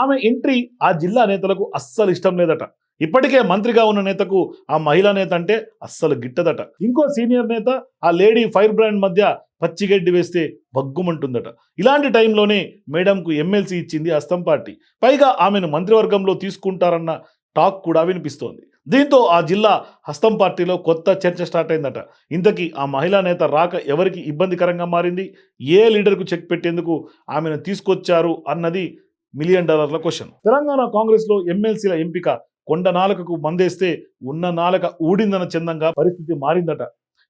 ఆమె ఎంట్రీ ఆ జిల్లా నేతలకు అస్సలు ఇష్టం లేదట. ఇప్పటికే మంత్రిగా ఉన్న నేతకు ఆ మహిళా నేత అంటే అస్సలు గిట్టదట. ఇంకో సీనియర్ నేత ఆ లేడీ ఫైర్ బ్రాండ్ మధ్య పచ్చిగడ్డి వేస్తే బగ్గుమంటుందట ఇలాంటి టైంలోనే మేడంకు ఎమ్మెల్సీ ఇచ్చింది అస్తం పార్టీ. పైగా ఆమెను మంత్రివర్గంలో తీసుకుంటారన్న టాక్ కూడా వినిపిస్తోంది. దీంతో ఆ జిల్లా హస్తం పార్టీలో కొత్త చర్చ స్టార్ట్ అయిందట. ఇంతకీ ఆ మహిళా నేత రాక ఎవరికి ఇబ్బందికరంగా మారింది? ఏ లీడర్కు చెక్ పెట్టేందుకు ఆమెను తీసుకొచ్చారు అన్నది మిలియన్ డాలర్ల క్వశ్చన్. తెలంగాణ కాంగ్రెస్లో ఎమ్మెల్సీల ఎంపిక కొండ నాలుకకు మందేస్తే ఉన్న నాలుక ఊడిందన్న చందంగా పరిస్థితి మారిందట.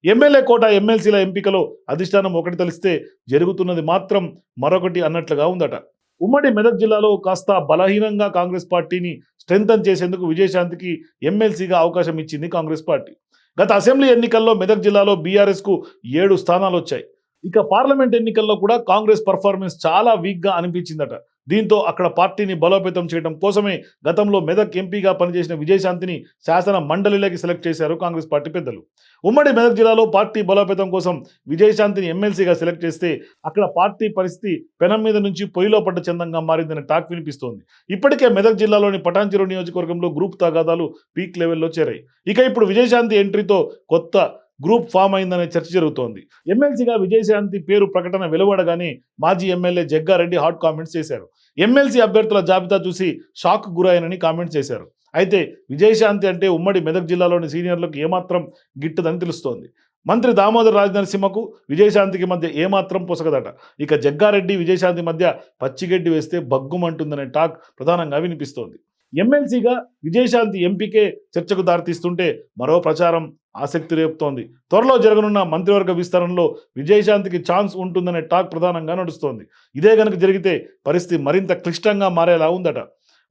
ఎమ్మెల్యే కోట ఎమ్మెల్సీల ఎంపికలో అధిష్టానం ఒకటి తెలిస్తే జరుగుతున్నది మాత్రం మరొకటి అన్నట్లుగా ఉందట. ఉమ్మడి మెదక్ జిల్లాలో కాస్త బలహీనంగా కాంగ్రెస్ పార్టీని స్ట్రెంగ్తన్ చేసేందుకు విజయశాంతికి ఎమ్మెల్సీగా అవకాశం ఇచ్చింది కాంగ్రెస్ పార్టీ. గత అసెంబ్లీ ఎన్నికల్లో మెదక్ జిల్లాలో బీఆర్ఎస్కు ఏడు స్థానాలు వచ్చాయి ఇక పార్లమెంట్ ఎన్నికల్లో కూడా కాంగ్రెస్ పర్ఫార్మెన్స్ చాలా వీక్గా అనిపించిందట. దీంతో అక్కడ పార్టీని బలోపేతం చేయడం కోసమే గతంలో మెదక్ ఎంపీగా పనిచేసిన విజయశాంతిని శాసన మండలిలోకి సెలెక్ట్ చేశారు కాంగ్రెస్ పార్టీ పెద్దలు. ఉమ్మడి మెదక్ జిల్లాలో పార్టీ బలోపేతం కోసం విజయశాంతిని ఎమ్మెల్సీగా సెలెక్ట్ చేస్తే అక్కడ పార్టీ పరిస్థితి పెనం మీద నుంచి పొయ్యిలో పడ్డ చందంగా మారిందనే టాక్ వినిపిస్తోంది. ఇప్పటికే మెదక్ జిల్లాలోని పటాన్చెరు నియోజకవర్గంలో గ్రూప్ తగాదాలు పీక్ లెవెల్లో చేరాయి. ఇక ఇప్పుడు విజయశాంతి ఎంట్రీతో కొత్త గ్రూప్ ఫామ్ అయిందనే చర్చ జరుగుతోంది. ఎమ్మెల్సీగా విజయశాంతి పేరు ప్రకటన వెలువడగానే మాజీ ఎమ్మెల్యే జగ్గారెడ్డి హాట్ కామెంట్స్ చేశారు. ఎమ్మెల్సీ అభ్యర్థుల జాబితా చూసి షాక్ గురైనని కామెంట్స్ చేశారు. అయితే విజయశాంతి అంటే ఉమ్మడి మెదక్ జిల్లాలోని సీనియర్లకు ఏమాత్రం గిట్టదని తెలుస్తోంది. మంత్రి దామోదర్ రాజనరసింహకు విజయశాంతికి మధ్య ఏమాత్రం పొసగదట. ఇక జగ్గారెడ్డి విజయశాంతి మధ్య పచ్చిగడ్డి వేస్తే బగ్గుమంటుందనే టాక్ ప్రధానంగా వినిపిస్తోంది. ఎమ్మెల్సీగా విజయశాంతి ఎంపీకే చర్చకు దారితీస్తుంటే మరో ప్రచారం ఆసక్తి రేపుతోంది. త్వరలో జరగనున్న మంత్రివర్గ విస్తరణలో విజయశాంతికి ఛాన్స్ ఉంటుందనే టాక్ ప్రధానంగా నడుస్తోంది. ఇదే గనుక జరిగితే పరిస్థితి మరింత క్లిష్టంగా మారేలా ఉందట.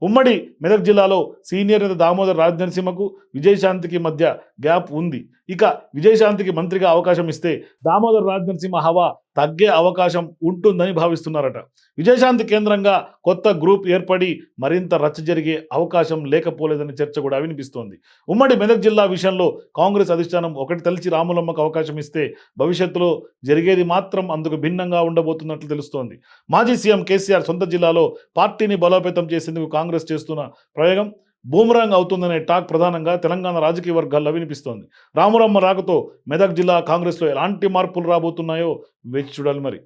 ఉమ్మడి మెదక్ జిల్లాలో సీనియర్ నేత దామోదర్ రాజనరసింహకు విజయశాంతికి మధ్య గ్యాప్ ఉంది. ఇక విజయశాంతికి మంత్రిగా అవకాశం ఇస్తే దామోదర్ రాజనరసింహ హవా తగ్గే అవకాశం ఉంటుందని భావిస్తున్నారట. విజయశాంతి కేంద్రంగా కొత్త గ్రూప్ ఏర్పడి మరింత రచ్చ జరిగే అవకాశం లేకపోలేదని చర్చ కూడా వినిపిస్తోంది. ఉమ్మడి మెదక్ జిల్లా విషయంలో కాంగ్రెస్ అధిష్టానం ఒకటి తలిచి రాములమ్మకు అవకాశం ఇస్తే భవిష్యత్తులో జరిగేది మాత్రం అందుకు భిన్నంగా ఉండబోతున్నట్లు తెలుస్తోంది. మాజీ సీఎం కేసీఆర్ సొంత జిల్లాలో పార్టీని బలోపేతం చేసేందుకు కాంగ్రెస్ చేస్తున్న ప్రయోగం బూమరాంగ్ అవుతుందనే టాక్ ప్రధానంగా తెలంగాణ రాజకీయ వర్గాల్లో వినిపిస్తోంది. రామురమ్మ రాకతో మెదక్ జిల్లా కాంగ్రెస్లో ఎలాంటి మార్పులు రాబోతున్నాయో వేచి చూడాలి మరి.